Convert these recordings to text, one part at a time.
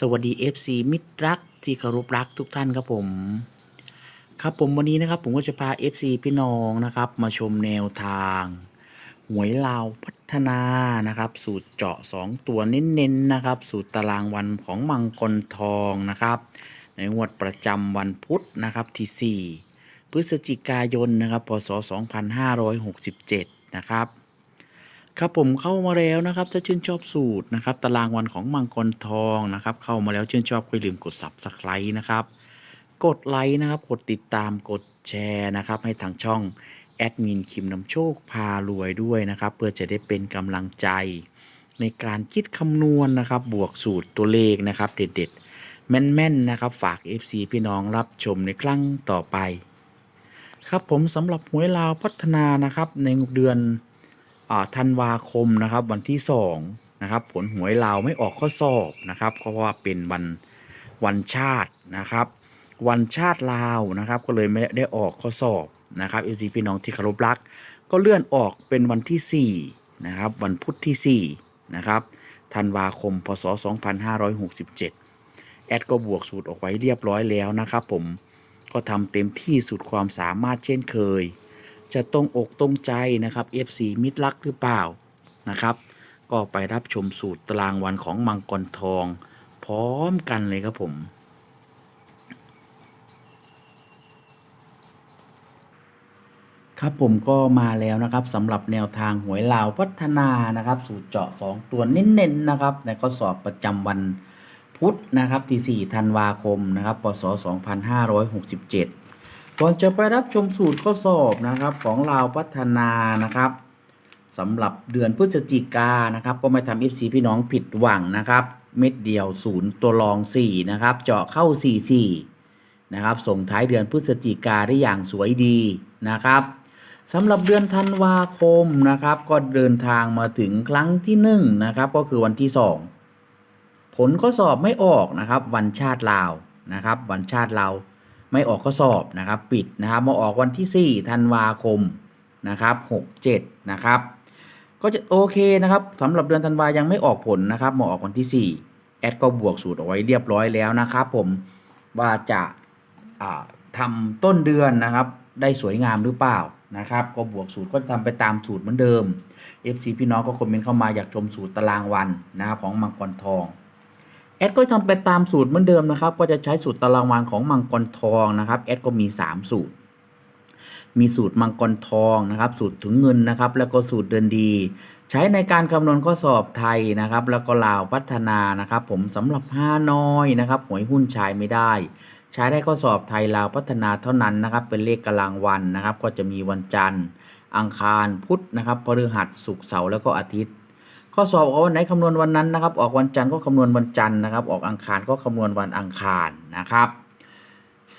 สวัสดี FC มิตรรักที่เคารพรักทุกท่านครับผม ครับผมวันนี้นะครับผมก็จะพา FC พี่น้องนะครับ มาชมแนวทาง หวยลาวพัฒนานะครับ สูตรเจาะ 2 ตัวเน้นๆนะครับ สูตรตารางวันของมังกรทองนะครับ ในงวดประจำวันพุธนะครับที่ 4 พฤศจิกายนนะครับพศ2567 นะครับ ครับผมเข้ามาแล้วนะครับถ้าชื่นชอบสูตรนะครับ ตารางวันของมังกรทองนะครับ เข้ามาแล้วชื่นชอบก็อย่าลืมกด subscribe นะครับ กดไลค์นะครับ กดติดตามกดแชร์นะครับ ให้ทางช่องแอดมินคิมนำโชคพารวยด้วยนะครับ เพื่อจะได้เป็นกำลังใจ ในการคิดคำนวณนะครับ บวกสูตรตัวเลขนะครับ เด็ดๆ แม่นๆนะครับ ฝาก FC พี่น้องรับชมในครั้งต่อไป ครับผมสำหรับหวยลาวพัฒนานะครับในเดือน ธันวาคมนะครับวันที่2นะครับผลหวยลาวไม่ออกข้อสอบนะครับเพราะว่าเป็นวันวันชาตินะครับ วันชาติลาวนะครับ ก็เลยไม่ได้ออกข้อสอบนะครับเอซีพี่น้องที่เคารพรัก ก็เลื่อนออกเป็นวันที่4นะครับวันพุธที่4นะครับธันวาคมพศ 2567 แอดก็บวกสูตรออกไว้เรียบร้อยแล้วนะครับ ผมก็ทำเต็มที่สุดความสามารถเช่นเคย จะตรงอกตรงใจนะครับ FC มิตรรักหรือเปล่านะครับ ก็ไปรับชมสูตรตารางวันของมังกรทอง พร้อมกันเลยครับผมครับผมก็มาแล้วนะครับสำหรับแนวทางหวยลาวพัฒนานะครับ สูตรเจาะ 2 ตัวเน้นๆนะครับในข้อสอบประจำวันพุธนะครับที่4ธันวาคมนะครับพศ2567 ก่อนจะไปรับชมสูตรข้อสอบนะครับของลาพัฒนานะครับสำหรับเดือนพฤศจิกานะครับ ก็ไม่ทำ FC พี่น้องผิดหวังนะครับ เม็ดเดียวศูนย์ตัวรอง 4 นะครับ เจาะเข้า 44 นะครับ ส่งท้ายเดือนพฤศจิกาได้อย่างสวยดีนะครับสำหรับเดือนธันวาคมนะครับ ก็เดินทางมาถึงครั้งที่1นะครับก็คือวันที่ 2 ผลข้อสอบไม่ออกนะครับ วันชาติลาวนะครับ วันชาติลาว ไม่ออกข้อสอบนะครับ ปิดนะครับมาออกวันที่ 4 ธันวาคมนะครับ67 นะครับ ก็จะโอเคนะครับสำหรับเดือนธันวายังไม่ออกผลนะครับมาออกวันที่ 4 แอดก็บวกสูตรเอาไว้เรียบร้อยแล้วนะครับผมว่าจะาทำต้นเดือนนะครับ ได้สวยงามหรือเปล่านะครับ ก็บวกสูตรก็ทำไปตามสูตรเหมือนเดิม FC พี่น้องก็คอมเมนต์เข้ามาอยากชมสูตรตารางวันนะครับของมังกรทอง แอดก็ทำไปตามสูตรเหมือนเดิมนะครับ ก็จะใช้สูตรตารางวันของมังกรทองนะครับแอดก็มี 3 สูตร มีสูตรมังกรทองนะครับ สูตรถึงเงินนะครับ แล้วก็สูตรเดินดี ใช้ในการคำนวณข้อสอบไทยนะครับ แล้วก็ลาวพัฒนานะครับ ผมสำหรับห้าน้อยนะครับหวยหุ้นใช้ไม่ได้ ใช้ได้ข้อสอบไทยลาวพัฒนาเท่านั้นนะครับ เป็นเลขกลังวันนะครับ ก็จะมีวันจันทร์ อังคารพุธนะครับพฤหัสศุกร์เสาร์แล้วก็อาทิตย์ ข้อสอบออกวันไหนคำนวณวันนั้นนะครับ ออกวันจันทร์ก็คำนวณวันจันทร์นะครับ ออกอังคารก็คำนวณวันอังคารนะครับ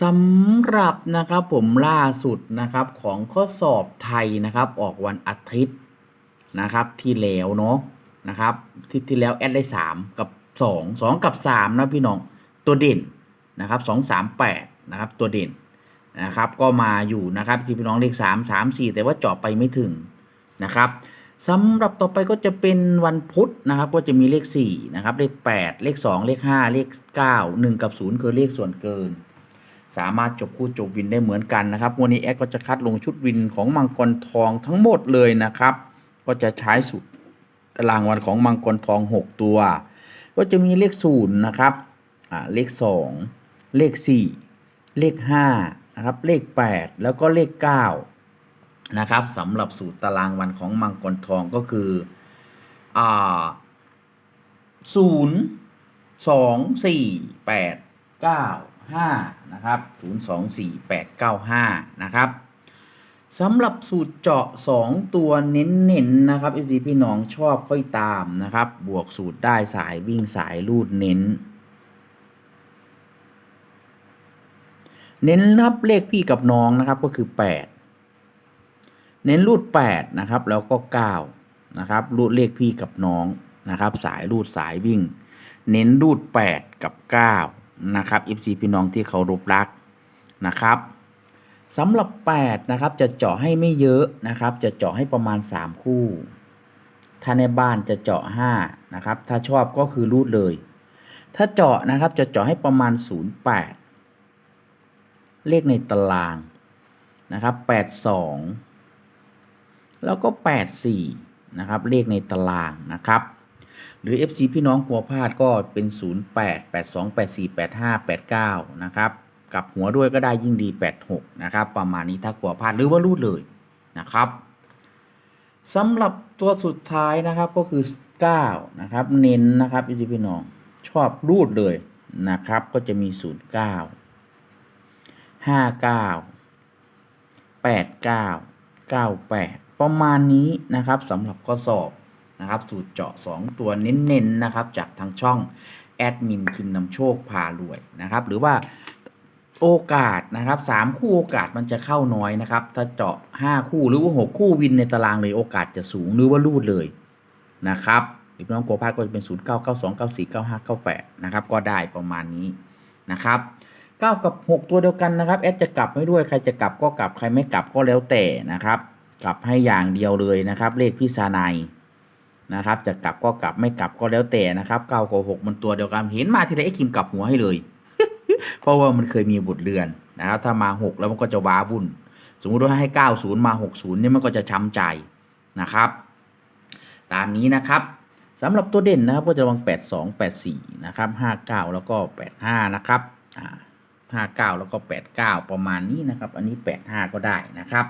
สำหรับนะครับผมล่าสุดนะครับของข้อสอบไทยนะครับออกวันอาทิตย์นะครับที่แล้วเนาะนะครับที่ที่แล้วแอดได้ 3 กับ 2 2 กับ 3 นะพี่น้องตัวเด่นนะครับ2 3 8นะครับตัวเด่นนะครับก็มาอยู่นะครับที่พี่น้องเลข3 3 4 แต่ว่าเจาะไปไม่ถึงนะครับ สำหรับต่อไปก็จะเป็นวันพุธนะครับ ก็จะมีเลข4นะครับเลข 8 เลข 2 เลข 5 เลข 9 1 กับ 0 คือเลขส่วนเกิน สามารถจบคู่จบวินได้เหมือนกันนะครับ วันนี้แอดก็จะคัดลงชุดวินของมังกรทองทั้งหมดเลยนะครับ ก็จะใช้สูตรตารางวันของมังกรทอง 6 ตัว ก็จะมีเลขศูนย์นะครับอ่าเลข 2 เลข 4 เลข5นะครับเลข 8 แล้วก็เลข 9 นะครับสำหรับสูตรตารางวันของมังกรทองก็คืออ่าศูนย์สองสี่แปดเก้าห้านะครับศูนย์สองสี่แปดเก้าห้านะครับสำหรับสูตรเจาะ 2 ตัวเน้นๆนะครับ FC พี่น้องชอบค่อยตามนะครับ บวกสูตรได้สายวิ่งสายลูดเน้น เน้นนับเลขพี่กับน้องนะครับก็คือแปด เน้นรูดแปดนะครับแล้วก็เก้านะครับรูดเลขพี่กับน้องนะครับ สายรูดสายวิ่ง เน้นรูดแปดกับเก้านะครับ FC พี่น้องที่เขารพรักนะครับสำหรับ 8 นะครับ จะเจาะให้ไม่เยอะนะครับ จะเจาะให้ประมาณ 3 คู่ ถ้าในบ้านจะเจาะ5นะครับถ้าชอบก็คือรูดเลย ถ้าเจาะนะครับจะเจาะให้ประมาณ 08 เลขในตารางนะครับ 82 แล้วก็ 84 นะครับ เลขในตารางนะครับ หรือ FC พี่น้องกลัวพลาดก็เป็น 08 82 84 85 89 นะครับ กับหัวด้วยก็ได้ยิ่งดี 86 นะครับ ประมาณนี้ถ้ากลัวพลาดหรือว่ารูดเลยนะครับสำหรับตัวสุดท้ายนะครับก็คือ 9 นะครับ เน้นนะครับ FC พี่น้องชอบรูดเลยนะครับ ก็จะมี 09 59 89 98 ประมาณนี้นะครับสำหรับข้อสอบนะครับ สูตรเจาะ 2 ตัวเน้นๆนะครับ จากทางช่องแอดมินคิมนำโชคพารวยนะครับ หรือว่าโอกาสนะครับสามคู่โอกาสมันจะเข้าน้อยนะครับ ถ้าเจาะ 5 คู่หรือว่า 6 คู่วินในตารางเลยโอกาสจะสูงหรือว่ารูดเลยนะครับหรือน้องโกพาดก็จะเป็น 0 9 9 2 9 4 9 5 9 8นะครับก็ได้ประมาณนี้นะครับ9กับ 6 ตัวเดียวกันนะครับแอดจะกลับให้ด้วยใครจะกลับก็กลับใครไม่กลับก็แล้วแต่นะครับ กลับให้อย่างเดียวเลยนะครับ เลขพี่ซานายนะครับ จะกลับก็กลับไม่กลับก็แล้วแต่นะครับ9กับ6มันตัวเดียวกันเห็นมาทีไรไอ้คิมกลับหัวให้เลย เพราะว่ามันเคยมีบทเรือนนะครับถ้ามา6แล้วมันก็จะว้าวุ่น สมมุติว่าให้90มา60เนี่ยมันก็จะช้ำใจนะครับ ตามนี้นะครับสำหรับตัวเด่นนะครับก็จะระวัง82 84 นะครับ 59 แล้วก็ 85 นะครับอ่า59 แล้วก็ 89 ประมาณนี้นะครับ อันนี้ 85 ก็ได้นะครับ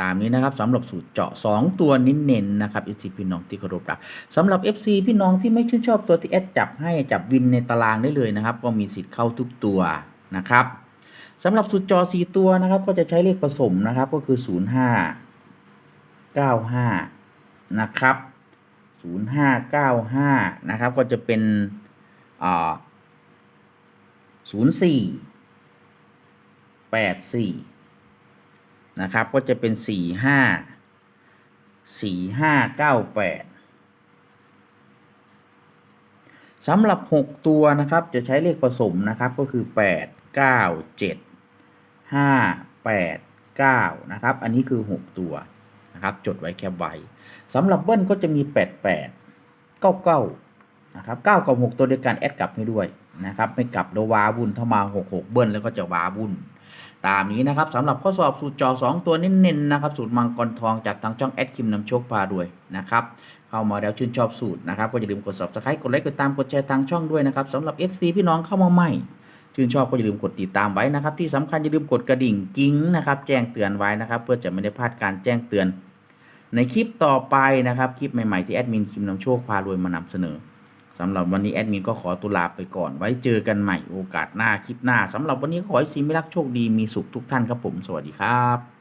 ตามนี้นะครับสำหรับสูตรเจาะ 2 ตัวนี้เน้นนะครับ FC พี่น้องที่เคารพรักสำหรับ FC พี่น้องที่ไม่ชื่นชอบตัวที่แอดจับให้จับวินในตารางได้เลยนะครับ ก็มีสิทธิ์เข้าทุกตัวนะครับสำหรับสูตรเจอ4ตัวนะครับ ก็จะใช้เลขผสมนะครับก็คือ 05 95 นะครับ 0595 นะครับ ก็จะเป็นอ่า04 84 นะครับ ก็จะเป็น45 4598สำหรับ 6 ตัวนะครับจะใช้เลขผสมนะครับก็คือ 8 9 7 5 8 9นะครับอันนี้คือ 6 ตัวนะครับจดไว้แคบไว้สำหรับเบิ้ลก็จะมี 88 99นะครับ9กับ 6 ตัวเดียวกันแอดกลับให้ด้วยนะครับไม่กลับแล้วว้าวุ่นถ้ามา 66 เบิ้ลแล้วก็จะว้าวุ่น ตามนี้นะครับสำหรับข้อสอบสูตรจอ 2 ตัวเน้นๆนะครับสูตรมังกรทองจากทางช่องแอดคิมนำโชคพาด้วยนะครับเข้ามาแล้วชื่นชอบสูตรนะครับก็อย่าลืมกด subscribe กดไลค์กดตามกดแชร์ทางช่องด้วยนะครับสำหรับ FC พี่น้องเข้ามาใหม่ชื่นชอบก็อย่าลืมกดติดตามไว้นะครับ ที่สำคัญอย่าลืมกดกระดิ่งจริงนะครับแจ้งเตือนไว้นะครับ เพื่อจะไม่ได้พลาดการแจ้งเตือน ในคลิปต่อไปนะครับคลิปใหม่ๆที่แอดมินคิมนำโชคพารวยมานำเสนอ สำหรับวันนี้แอดมินก็ขอตุลาไปก่อน ไว้เจอกันใหม่โอกาสหน้าคลิปหน้าสำหรับวันนี้ขอให้ซีมิรักโชคดีมีสุขทุกท่านครับผม สวัสดีครับ